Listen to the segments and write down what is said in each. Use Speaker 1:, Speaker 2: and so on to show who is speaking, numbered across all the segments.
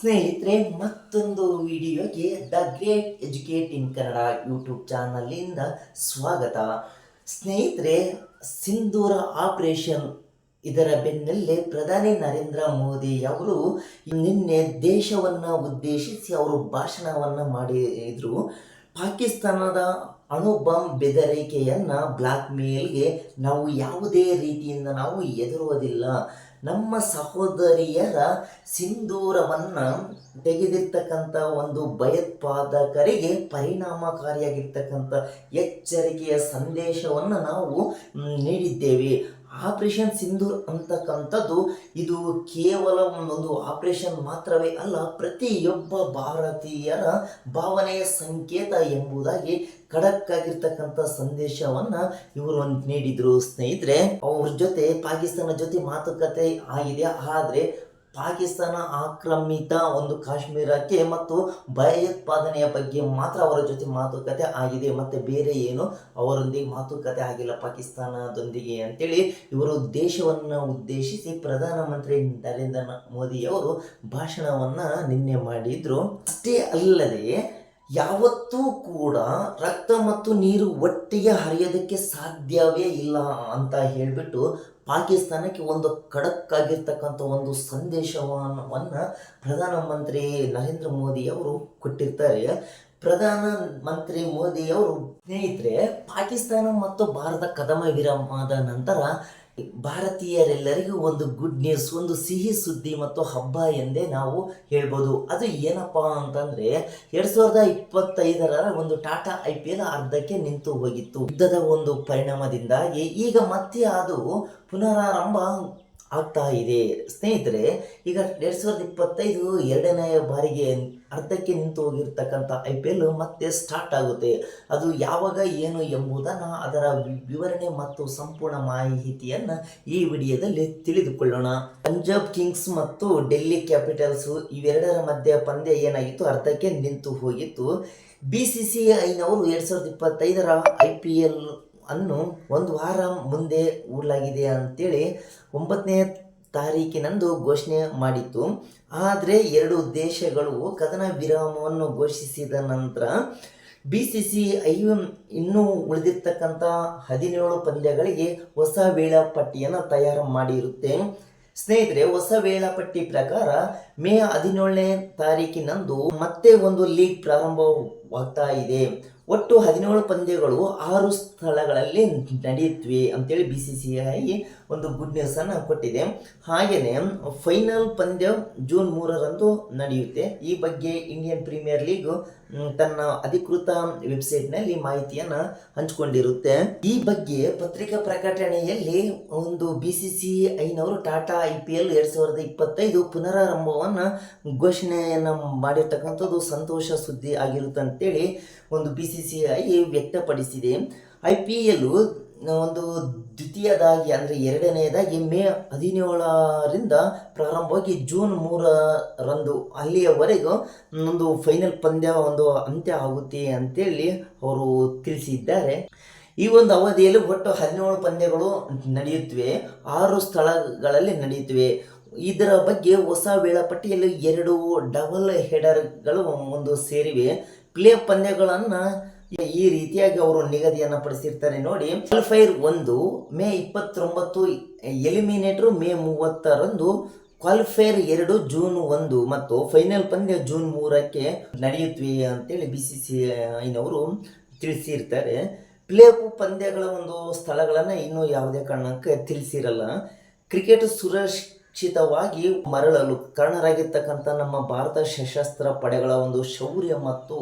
Speaker 1: ಸ್ನೇಹಿತರೆ, ಮತ್ತೊಂದು ವಿಡಿಯೋಗೆ the great educating Kannada YouTube ಚಾನಲಿಂದ ಸ್ವಾಗತ. ಸ್ನೇಹಿತರೆ, ಸಿಂಧೂರ ಆಪರೇಷನ್ ಇದರ ಬೆನ್ನಲ್ಲೇ ಪ್ರಧಾನಿ ನರೇಂದ್ರ ಮೋದಿ ಅವರು ನಿನ್ನೆ ದೇಶವನ್ನು ಉದ್ದೇಶಿಸಿ ಅವರು ಭಾಷಣವನ್ನು ಮಾಡಿದರು. ಪಾಕಿಸ್ತಾನದ ಅಣು ಬಾಂಬ್ ಬೆದರಿಕೆಯನ್ನು ಬ್ಲಾಕ್ ಮೇಲ್ಗೆ ನಾವು ಯಾವುದೇ ರೀತಿಯಿಂದ ನಾವು ಎದುರುವುದಿಲ್ಲ ನಮ್ಮ ಸಹೋದರಿಯರ ಸಿಂಧೂರವನ್ನು ತೆಗೆದಿರ್ತಕ್ಕಂಥ ಒಂದು ಭಯೋತ್ಪಾದಕರಿಗೆ ಪರಿಣಾಮಕಾರಿಯಾಗಿರ್ತಕ್ಕಂಥ ಎಚ್ಚರಿಕೆಯ ಸಂದೇಶವನ್ನು ನಾವು ನೀಡಿದ್ದೇವೆ. ಆಪರೇಷನ್ ಸಿಂಧೂರ್ ಅಂತಕ್ಕಂಥದ್ದು, ಇದು ಕೇವಲ ಒಂದು ಆಪರೇಷನ್ ಮಾತ್ರವೇ ಅಲ್ಲ, ಪ್ರತಿಯೊಬ್ಬ ಭಾರತೀಯರ ಭಾವನೆಯ ಸಂಕೇತ ಎಂಬುದಾಗಿ ಖಡಕ್ ಆಗಿರ್ತಕ್ಕಂಥ ಸಂದೇಶವನ್ನ ಇವರು ನೀಡಿದ್ರು. ಸ್ನೇಹಿತರೆ, ಅವ್ರ ಜೊತೆ, ಪಾಕಿಸ್ತಾನ ಜೊತೆ ಮಾತುಕತೆ ಆಗಿದೆ. ಆದ್ರೆ ಪಾಕಿಸ್ತಾನ ಆಕ್ರಮಿತ ಒಂದು ಕಾಶ್ಮೀರಕ್ಕೆ ಮತ್ತು ಭಯೋತ್ಪಾದನೆಯ ಬಗ್ಗೆ ಮಾತ್ರ ಅವರ ಜೊತೆ ಮಾತುಕತೆ ಆಗಿದೆ. ಮತ್ತೆ ಬೇರೆ ಏನು? ಅವರೊಂದಿಗೆ ಮಾತುಕತೆ ಆಗಿಲ್ಲ ಪಾಕಿಸ್ತಾನದೊಂದಿಗೆ ಅಂತೇಳಿ ಇವರು ದೇಶವನ್ನು ಉದ್ದೇಶಿಸಿ ಪ್ರಧಾನಮಂತ್ರಿ ನರೇಂದ್ರ ಮೋದಿಯವರು ಭಾಷಣವನ್ನು ನಿನ್ನೆ ಮಾಡಿದ್ರು. ಅಷ್ಟೇ ಅಲ್ಲದೆ ಯಾವತ್ತೂ ಕೂಡ ರಕ್ತ ಮತ್ತು ನೀರು ಒಟ್ಟಿಗೆ ಹರಿಯೋದಕ್ಕೆ ಸಾಧ್ಯವೇ ಇಲ್ಲ ಅಂತ ಹೇಳಿಬಿಟ್ಟು ಪಾಕಿಸ್ತಾನಕ್ಕೆ ಒಂದು ಖಡಕ್ ಆಗಿರ್ತಕ್ಕಂಥ ಒಂದು ಸಂದೇಶವನ್ನು ಪ್ರಧಾನಮಂತ್ರಿ ನರೇಂದ್ರ ಮೋದಿ ಅವರು ಕೊಟ್ಟಿರ್ತಾರೆ. ಪ್ರಧಾನ ಮಂತ್ರಿ ಮೋದಿಯವರು ಸ್ನೇಹಿತರೆ, ಪಾಕಿಸ್ತಾನ ಮತ್ತು ಭಾರತ ಕದಮ ವಿರಾಮದ ನಂತರ ಭಾರತೀಯರೆಲ್ಲರಿಗೂ ಒಂದು ಗುಡ್ ನ್ಯೂಸ್ ಒಂದು ಸಿಹಿ ಸುದ್ದಿ ಮತ್ತು ಹಬ್ಬ ಎಂದೇ ನಾವು ಹೇಳ್ಬೋದು. ಅದು ಏನಪ್ಪಾ ಅಂತಂದ್ರೆ, ಎರಡ್ ಸಾವಿರದ ಇಪ್ಪತ್ತೈದರ ಒಂದು ಟಾಟಾ ಐ ಪಿ ಎಲ್ ಅರ್ಧಕ್ಕೆ ನಿಂತು ಹೋಗಿತ್ತು. ಯುದ್ಧದ ಒಂದು ಪರಿಣಾಮದಿಂದಾಗಿ ಈಗ ಮತ್ತೆ ಅದು ಪುನರಾರಂಭ ಆಗ್ತಾ ಇದೆ. ಸ್ನೇಹಿತರೆ, ಈಗ ಎರಡ್ ಸಾವಿರದ ಇಪ್ಪತ್ತೈದು ಎರಡನೇ ಬಾರಿಗೆ ಅರ್ಧಕ್ಕೆ ನಿಂತು ಹೋಗಿರ್ತಕ್ಕಂಥ ಐ ಪಿ ಎಲ್ ಮತ್ತೆ ಸ್ಟಾರ್ಟ್ ಆಗುತ್ತೆ. ಅದು ಯಾವಾಗ ಏನು ಎಂಬುದನ್ನು ಅದರ ವಿವರಣೆ ಮತ್ತು ಸಂಪೂರ್ಣ ಮಾಹಿತಿಯನ್ನು ಈ ವಿಡಿಯೋದಲ್ಲಿ ತಿಳಿದುಕೊಳ್ಳೋಣ. ಪಂಜಾಬ್ ಕಿಂಗ್ಸ್ ಮತ್ತು ಡೆಲ್ಲಿ ಕ್ಯಾಪಿಟಲ್ಸ್ ಇವೆರಡರ ಮಧ್ಯೆ ಪಂದ್ಯ ಏನಾಗಿತ್ತು? ಅರ್ಧಕ್ಕೆ ನಿಂತು ಹೋಗಿತ್ತು. ಬಿ ಸಿ ಸಿ ಐನವರು ಎರಡು ಸಾವಿರದ ಇಪ್ಪತ್ತೈದರ ಐ ಪಿ ಎಲ್ ಅನ್ನು ಒಂದು ವಾರ ಮುಂದೆ ಊಡಲಾಗಿದೆ ಅಂತೇಳಿ ಒಂಬತ್ತನೇ ತಾರೀಕಿನಂದು ಘೋಷಣೆ ಮಾಡಿತ್ತು. ಆದರೆ ಎರಡು ದೇಶಗಳು ಕದನ ವಿರಾಮವನ್ನು ಘೋಷಿಸಿದ ನಂತರ ಬಿ ಸಿ ಸಿ ಐ ಇನ್ನೂ ಉಳಿದಿರ್ತಕ್ಕಂಥ ಹದಿನೇಳು ಪಂದ್ಯಗಳಿಗೆ ಹೊಸ ವೇಳಾಪಟ್ಟಿಯನ್ನು ತಯಾರು ಮಾಡಿರುತ್ತೆ. ಸ್ನೇಹಿತರೆ, ಹೊಸ ವೇಳಾಪಟ್ಟಿ ಪ್ರಕಾರ ಮೇ ಹದಿನೇಳನೇ ತಾರೀಕಿನಂದು ಮತ್ತೆ ಒಂದು ಲೀಗ್ ಪ್ರಾರಂಭವಾಗ್ತಾ ಇದೆ. ಒಟ್ಟು ಹದಿನೇಳು ಪಂದ್ಯಗಳು ಆರು ಸ್ಥಳಗಳಲ್ಲಿ ನಡೆಯುತ್ತವೆ ಅಂತೇಳಿ ಬಿ ಸಿ ಸಿ ಐ ಒಂದು ಗುಡ್ ನ್ಯೂಸನ್ನು ಕೊಟ್ಟಿದೆ. ಹಾಗೆಯೇ ಫೈನಲ್ ಪಂದ್ಯ ಜೂನ್ ಮೂರರಂದು ನಡೆಯುತ್ತೆ. ಈ ಬಗ್ಗೆ ಇಂಡಿಯನ್ ಪ್ರೀಮಿಯರ್ ಲೀಗ್ ತನ್ನ ಅಧಿಕೃತ ವೆಬ್ಸೈಟ್ನಲ್ಲಿ ಮಾಹಿತಿಯನ್ನು ಹಂಚಿಕೊಂಡಿರುತ್ತೆ. ಈ ಬಗ್ಗೆ ಪತ್ರಿಕಾ ಪ್ರಕಟಣೆಯಲ್ಲಿ ಒಂದು ಬಿ ಸಿ ಸಿ ಐನವರು ಟಾಟಾ ಐ ಪಿ ಎಲ್ ಎರಡು ಸಾವಿರದ ಇಪ್ಪತ್ತೈದು ಪುನರಾರಂಭವನ್ನು ಘೋಷಣೆಯನ್ನು ಮಾಡಿರ್ತಕ್ಕಂಥದ್ದು ಸಂತೋಷ ಸುದ್ದಿ ಆಗಿರುತ್ತೆ ಅಂತೇಳಿ ಒಂದು ಬಿ ಸಿ ಸಿ ಐ ವ್ಯಕ್ತಪಡಿಸಿದೆ. ಐ ಪಿ ಎಲ್ ಒಂದು ದ್ವಿತೀಯದಾಗಿ ಅಂದರೆ ಎರಡನೆಯದಾಗಿ ಮೇ ಹದಿನೇಳರಿಂದ ಪ್ರಾರಂಭವಾಗಿ ಜೂನ್ ಮೂರರಂದು ಅಲ್ಲಿಯವರೆಗೂ ಒಂದು ಫೈನಲ್ ಪಂದ್ಯ ಒಂದು ಅಂತ್ಯ ಆಗುತ್ತೆ ಅಂತೇಳಿ ಅವರು ತಿಳಿಸಿದ್ದಾರೆ. ಈ ಒಂದು ಅವಧಿಯಲ್ಲಿ ಒಟ್ಟು ಹದಿನೇಳು ಪಂದ್ಯಗಳು ನಡೆಯುತ್ತವೆ. ಆರು ಸ್ಥಳಗಳಲ್ಲಿ ನಡೆಯುತ್ತವೆ. ಇದರ ಬಗ್ಗೆ ಹೊಸ ವೇಳಾಪಟ್ಟಿಯಲ್ಲಿ ಎರಡು ಡಬಲ್ ಹೆಡರ್ಗಳು ಒಂದು ಸೇರಿವೆ. ಪ್ಲೇ ಪಂದ್ಯಗಳನ್ನು ಈ ರೀತಿಯಾಗಿ ಅವರು ನಿಗದಿಯನ್ನು ಪಡಿಸಿರ್ತಾರೆ ನೋಡಿ. ಕ್ವಾಲಿಫೈರ್ ಒಂದು, ಮೇ ಇಪ್ಪತ್ತೊಂಬತ್ತು ಎಲಿಮಿನೇಟರ್ ಮೇ ಮೂವತ್ತರಂದು ಕ್ವಾಲಿಫೈರ್ ಎರಡು ಜೂನ್ ಒಂದು ಮತ್ತು ಫೈನಲ್ ಪಂದ್ಯ ಜೂನ್ ಮೂರಕ್ಕೆ ನಡೆಯುತ್ತವೆ ಅಂತೇಳಿ ಬಿ ಸಿ ಸಿ ಐನವರು ತಿಳಿಸಿರ್ತಾರೆ. ಪ್ಲೇ ಪಂದ್ಯಗಳ ಒಂದು ಸ್ಥಳಗಳನ್ನು ಇನ್ನೂ ಯಾವುದೇ ಕಾರಣಕ್ಕೆ ತಿಳಿಸಿರಲ್ಲ. ಕ್ರಿಕೆಟ್ ಸುರಕ್ಷಿತವಾಗಿ ಮರಳಲು ಕಾರಣರಾಗಿರ್ತಕ್ಕಂಥ ನಮ್ಮ ಭಾರತ ಸಶಸ್ತ್ರ ಪಡೆಗಳ ಒಂದು ಶೌರ್ಯ ಮತ್ತು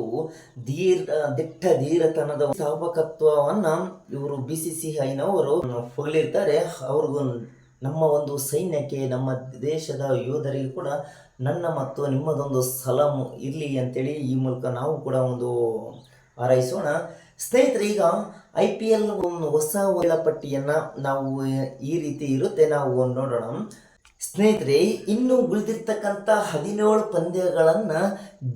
Speaker 1: ಧೀರ್ ದಿಟ್ಟ ಧೀರತನದ ಸ್ಥಾಪಕತ್ವವನ್ನು ಇವರು ಬಿ ಸಿ ಸಿ ಐನವರು ಹೊಗಳಿರ್ತಾರೆ. ಅವ್ರಿಗೂ ನಮ್ಮ ಒಂದು ಸೈನ್ಯಕ್ಕೆ, ನಮ್ಮ ದೇಶದ ಯೋಧರಿಗೆ ಕೂಡ ನನ್ನ ಮತ್ತು ನಿಮ್ಮದೊಂದು ಸಲಾಮು ಇರಲಿ ಅಂತೇಳಿ ಈ ಮೂಲಕ ನಾವು ಕೂಡ ಒಂದು ಹಾರೈಸೋಣ. ಸ್ನೇಹಿತರೆ, ಈಗ ಐ ಪಿ ಎಲ್ ಹೊಸ ವೇಳಾಪಟ್ಟಿಯನ್ನು ನಾವು ಈ ರೀತಿ ಇರುತ್ತೆ. ನಾವು ನೋಡೋಣ. ಸ್ನೇಹಿತರೆ, ಇನ್ನು ಉಳಿದಿರ್ತಕ್ಕಂಥ ಹದಿನೇಳು ಪಂದ್ಯಗಳನ್ನು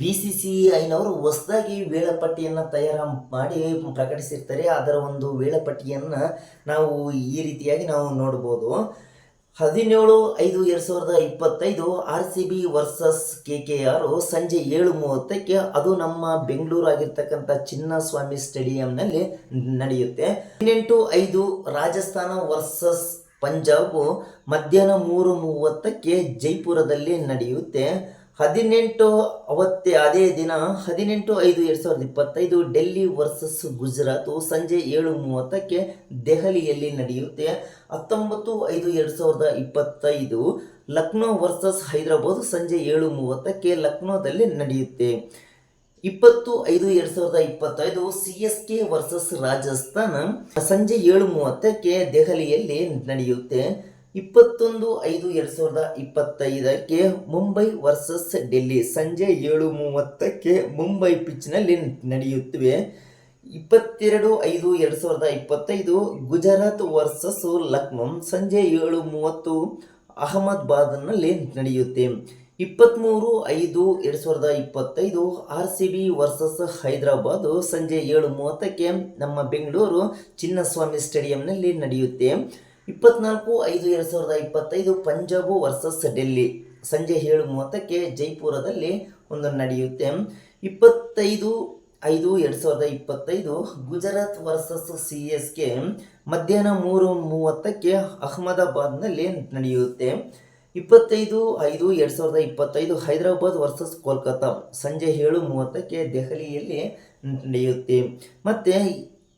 Speaker 1: ಬಿ ಸಿ ಸಿ ಐನವರು ಹೊಸದಾಗಿ ವೇಳಾಪಟ್ಟಿಯನ್ನು ತಯಾರು ಮಾಡಿ ಪ್ರಕಟಿಸಿರ್ತಾರೆ. ಅದರ ಒಂದು ವೇಳಾಪಟ್ಟಿಯನ್ನು ನಾವು ಈ ರೀತಿಯಾಗಿ ನಾವು ನೋಡ್ಬೋದು. ಹದಿನೇಳು ಐದು ಎರಡು ಸಾವಿರದ ಇಪ್ಪತ್ತೈದು R C B versus K K R ಸಂಜೆ ಏಳು ಮೂವತ್ತಕ್ಕೆ ಅದು ನಮ್ಮ ಬೆಂಗಳೂರು ಆಗಿರ್ತಕ್ಕಂಥ ಚಿನ್ನಸ್ವಾಮಿ ಸ್ಟೇಡಿಯಂನಲ್ಲಿ ನಡೆಯುತ್ತೆ. ಹದಿನೆಂಟು ಐದು ರಾಜಸ್ಥಾನ ವರ್ಸಸ್ ಪಂಜಾಬ್ ಮಧ್ಯಾಹ್ನ ಮೂರು ಮೂವತ್ತಕ್ಕೆ ಜೈಪುರದಲ್ಲಿ ನಡೆಯುತ್ತೆ. ಹದಿನೆಂಟು ಅವತ್ತೇ ಅದೇ ದಿನ, ಹದಿನೆಂಟು ಐದು ಎರಡು ಸಾವಿರದ ಇಪ್ಪತ್ತೈದು ಡೆಲ್ಲಿ ವರ್ಸಸ್ ಗುಜರಾತ್ ಸಂಜೆ ಏಳು ಮೂವತ್ತಕ್ಕೆ ದೆಹಲಿಯಲ್ಲಿ ನಡೆಯುತ್ತೆ. ಹತ್ತೊಂಬತ್ತು ಐದು ಎರಡು ಸಾವಿರದ ಇಪ್ಪತ್ತೈದು ಲಕ್ನೋ ವರ್ಸಸ್ ಹೈದರಾಬಾದ್ ಸಂಜೆ ಏಳು ಮೂವತ್ತಕ್ಕೆ ಲಕ್ನೋದಲ್ಲಿ ನಡೆಯುತ್ತೆ. ಇಪ್ಪತ್ತು, ಐದು, ಎರಡ್ ಸಾವಿರದ ಇಪ್ಪತ್ತೈದು C S K versus Rajasthan ಸಂಜೆ ಏಳು ಮೂವತ್ತಕ್ಕೆ ದೆಹಲಿಯಲ್ಲಿ ನಡೆಯುತ್ತೆ. ಇಪ್ಪತ್ತೊಂದು, ಐದು, ಎರಡು ಸಾವಿರದ ಇಪ್ಪತ್ತೈದಕ್ಕೆ ಮುಂಬೈ ವರ್ಸಸ್ ಡೆಲ್ಲಿ ಸಂಜೆ ಏಳು ಮೂವತ್ತಕ್ಕೆ ಮುಂಬೈ ಪಿಚ್ನಲ್ಲಿ ನಡೆಯುತ್ತವೆ. ಇಪ್ಪತ್ತೆರಡು, ಐದು, ಎರಡು ಸಾವಿರದ ಇಪ್ಪತ್ತೈದು ಗುಜರಾತ್ ವರ್ಸಸ್ ಲಕ್ನೋ ಸಂಜೆ ಏಳು ಮೂವತ್ತು ಅಹಮದಾಬಾದ್ನಲ್ಲಿ ನಡೆಯುತ್ತೆ. ಇಪ್ಪತ್ತ್ಮೂರು ಐದು, ಎರಡು ಸಾವಿರದ ಇಪ್ಪತ್ತೈದು R C B versus Hyderabad ಸಂಜೆ ಏಳು ಮೂವತ್ತಕ್ಕೆ ನಮ್ಮ ಬೆಂಗಳೂರು ಚಿನ್ನಸ್ವಾಮಿ ಸ್ಟೇಡಿಯಂನಲ್ಲಿ ನಡೆಯುತ್ತೆ. ಇಪ್ಪತ್ನಾಲ್ಕು, ಐದು, ಎರಡು ಸಾವಿರದ ಇಪ್ಪತ್ತೈದು ಪಂಜಾಬು ವರ್ಸಸ್ ಡೆಲ್ಲಿ ಸಂಜೆ ಏಳು ಮೂವತ್ತಕ್ಕೆ ಜೈಪುರದಲ್ಲಿ ಒಂದು ನಡೆಯುತ್ತೆ. ಇಪ್ಪತ್ತೈದು, ಐದು, ಎರಡು ಸಾವಿರದ ಇಪ್ಪತ್ತೈದು Gujarat versus C S K ಮಧ್ಯಾಹ್ನ ಮೂರು ಮೂವತ್ತಕ್ಕೆ ಅಹಮದಾಬಾದ್ನಲ್ಲಿ ನಡೆಯುತ್ತೆ. ಇಪ್ಪತ್ತೈದು ಐದು ಎರಡು ಸಾವಿರದ ಇಪ್ಪತ್ತೈದು ಹೈದರಾಬಾದ್ ವರ್ಸಸ್ ಕೋಲ್ಕತ್ತಾ ಸಂಜೆ ಏಳು ಮೂವತ್ತಕ್ಕೆ ದೆಹಲಿಯಲ್ಲಿ ನಡೆಯುತ್ತೆ. ಮತ್ತು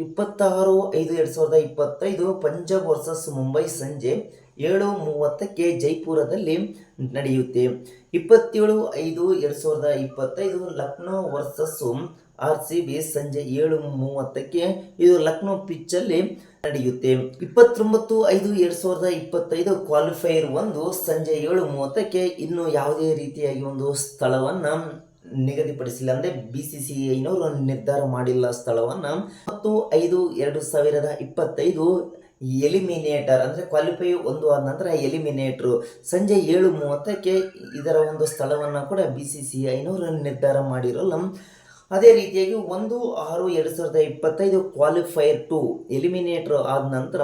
Speaker 1: ಇಪ್ಪತ್ತಾರು ಐದು ಎರಡು ಸಾವಿರದ ಇಪ್ಪತ್ತೈದು ಪಂಜಾಬ್ ವರ್ಸಸ್ ಮುಂಬೈ ಸಂಜೆ ಏಳು ಮೂವತ್ತಕ್ಕೆ ಜೈಪುರದಲ್ಲಿ ನಡೆಯುತ್ತೆ. ಇಪ್ಪತ್ತೇಳು ಐದು ಎರಡು ಸಾವಿರದ ಇಪ್ಪತ್ತೈದು Lucknow versus R C B ಸಂಜೆ ಏಳು ಮೂವತ್ತಕ್ಕೆ ಇದು ಲಕ್ನೋ ಪಿಚ್ಚಲ್ಲಿ ನಡೆಯುತ್ತೆ. ಇಪ್ಪತ್ತೊಂಬತ್ತು ಐದು ಎರಡು ಸಾವಿರದ ಇಪ್ಪತ್ತೈದು ಕ್ವಾಲಿಫೈಯರ್ ಒಂದು ಸಂಜೆ ಏಳು ಮೂವತ್ತಕ್ಕೆ ಇನ್ನು ಯಾವುದೇ ರೀತಿಯಾಗಿ ಒಂದು ಸ್ಥಳವನ್ನು ನಿಗದಿಪಡಿಸಿಲ್ಲ. ಅಂದರೆ ಬಿ ಸಿ ಸಿ ಐನವರು ನಿರ್ಧಾರ ಮಾಡಿಲ್ಲ ಸ್ಥಳವನ್ನು. ಮತ್ತು ಐದು ಎರಡು ಸಾವಿರದ ಇಪ್ಪತ್ತೈದು ಎಲಿಮಿನೇಟರ್ ಅಂದರೆ ಕ್ವಾಲಿಫೈ ಒಂದು ಆದ ನಂತರ ಎಲಿಮಿನೇಟ್ರು ಸಂಜೆ ಏಳು ಮೂವತ್ತಕ್ಕೆ ಇದರ ಒಂದು ಸ್ಥಳವನ್ನು ಕೂಡ ಬಿ ಸಿ ಸಿ ಐನವರು ನಿರ್ಧಾರ ಮಾಡಿರಲ್ಲ. ಅದೇ ರೀತಿಯಾಗಿ ಒಂದು ಆರು ಎರಡು ಸಾವಿರದ ಇಪ್ಪತ್ತೈದು ಕ್ವಾಲಿಫೈಯರ್ ಟು ಎಲಿಮಿನೇಟರ್ ಆದ ನಂತರ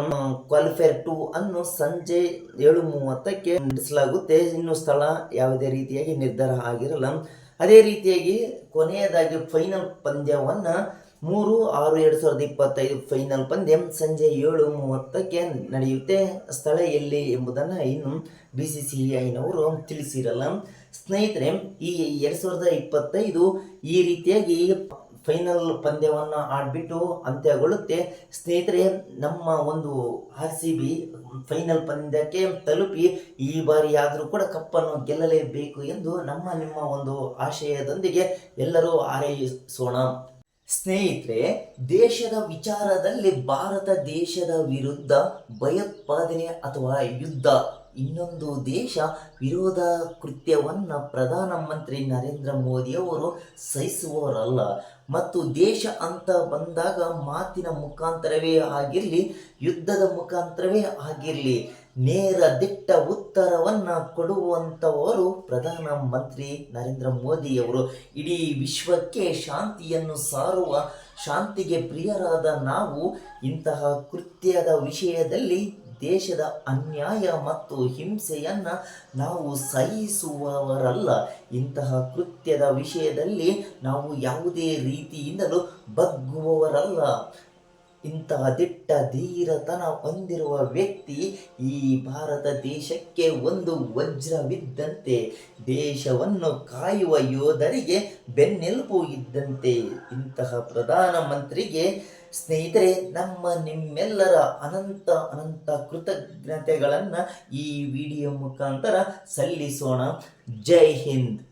Speaker 1: ಕ್ವಾಲಿಫೈಯರ್ ಟು ಅನ್ನು ಸಂಜೆ ಏಳು ಮೂವತ್ತಕ್ಕೆ ನಡೆಸಲಾಗುತ್ತೆ. ಇನ್ನು ಸ್ಥಳ ಯಾವುದೇ ರೀತಿಯಾಗಿ ನಿರ್ಧಾರ ಆಗಿರಲ್ಲ. ಅದೇ ರೀತಿಯಾಗಿ ಕೊನೆಯದಾಗಿ ಫೈನಲ್ ಪಂದ್ಯವನ್ನು ಮೂರು ಆರು ಎರಡು ಸಾವಿರದ ಇಪ್ಪತ್ತೈದು ಫೈನಲ್ ಪಂದ್ಯ ಸಂಜೆ ಏಳು ಮೂವತ್ತಕ್ಕೆ ನಡೆಯುತ್ತೆ. ಸ್ಥಳ ಎಲ್ಲಿ ಎಂಬುದನ್ನು ಇನ್ನು ಬಿ ಸಿ ಸಿ ಐನವರು ತಿಳಿಸಿರಲ್ಲ. ಸ್ನೇಹಿತರೆ, ಈ ಎರಡು ಸಾವಿರದ ಇಪ್ಪತ್ತೈದು ಈ ರೀತಿಯಾಗಿ ಫೈನಲ್ ಪಂದ್ಯವನ್ನು ಆಡಿಬಿಟ್ಟು ಅಂತ್ಯಗೊಳ್ಳುತ್ತೆ. ಸ್ನೇಹಿತರೆ, ನಮ್ಮ ಒಂದು ಆರ್ ಸಿ ಬಿ ಫೈನಲ್ ಪಂದ್ಯಕ್ಕೆ ತಲುಪಿ ಈ ಬಾರಿ ಆದರೂ ಕೂಡ ಕಪ್ಪನ್ನು ಗೆಲ್ಲಲೇಬೇಕು ಎಂದು ನಮ್ಮ, ನಿಮ್ಮ ಒಂದು ಆಶಯದೊಂದಿಗೆ ಎಲ್ಲರೂ ಹಾರೈಸೋಣ. ಸ್ನೇಹಿತರೆ, ದೇಶದ ವಿಚಾರದಲ್ಲಿ ಭಾರತ ದೇಶದ ವಿರುದ್ಧ ಭಯೋತ್ಪಾದನೆ ಅಥವಾ ಯುದ್ಧ ಇನ್ನೊಂದು ದೇಶ ವಿರೋಧ ಕೃತ್ಯವನ್ನು ಪ್ರಧಾನಮಂತ್ರಿ ನರೇಂದ್ರ ಮೋದಿಯವರು ಸಹಿಸುವವರಲ್ಲ. ಮತ್ತು ದೇಶ ಅಂತ ಬಂದಾಗ ಮಾತಿನ ಮುಖಾಂತರವೇ ಆಗಿರಲಿ, ಯುದ್ಧದ ಮುಖಾಂತರವೇ ಆಗಿರಲಿ, ನೇರ ದಿಟ್ಟ ಉತ್ತರವನ್ನು ಕೊಡುವಂಥವರು ಪ್ರಧಾನಮಂತ್ರಿ ನರೇಂದ್ರ ಮೋದಿಯವರು ಇಡೀ ವಿಶ್ವಕ್ಕೆ ಶಾಂತಿಯನ್ನು ಸಾರುವ, ಶಾಂತಿಗೆ ಪ್ರಿಯರಾದ ನಾವು ಇಂತಹ ಕೃತ್ಯದ ವಿಷಯದಲ್ಲಿ ದೇಶದ ಅನ್ಯಾಯ ಮತ್ತು ಹಿಂಸೆಯನ್ನು ನಾವು ಸಹಿಸುವವರಲ್ಲ. ಇಂತಹ ಕೃತ್ಯದ ವಿಷಯದಲ್ಲಿ ನಾವು ಯಾವುದೇ ರೀತಿಯಿಂದಲೂ ಬಗ್ಗುವವರಲ್ಲ. ಇಂತಹ ದಿಟ್ಟ ಧೀರತನ ಹೊಂದಿರುವ ವ್ಯಕ್ತಿ ಈ ಭಾರತ ದೇಶಕ್ಕೆ ಒಂದು ವಜ್ರವಿದ್ದಂತೆ, ದೇಶವನ್ನು ಕಾಯುವ ಯೋಧರಿಗೆ ಬೆನ್ನೆಲುಬು ಇದ್ದಂತೆ. ಇಂತಹ ಪ್ರಧಾನಮಂತ್ರಿಗೆ ಸ್ನೇಹಿತರೆ ನಮ್ಮ ನಿಮ್ಮೆಲ್ಲರ ಅನಂತ ಅನಂತ ಕೃತಜ್ಞತೆಗಳನ್ನು ಈ ವಿಡಿಯೋ ಮುಖಾಂತರ ಸಲ್ಲಿಸೋಣ. ಜೈ ಹಿಂದ್.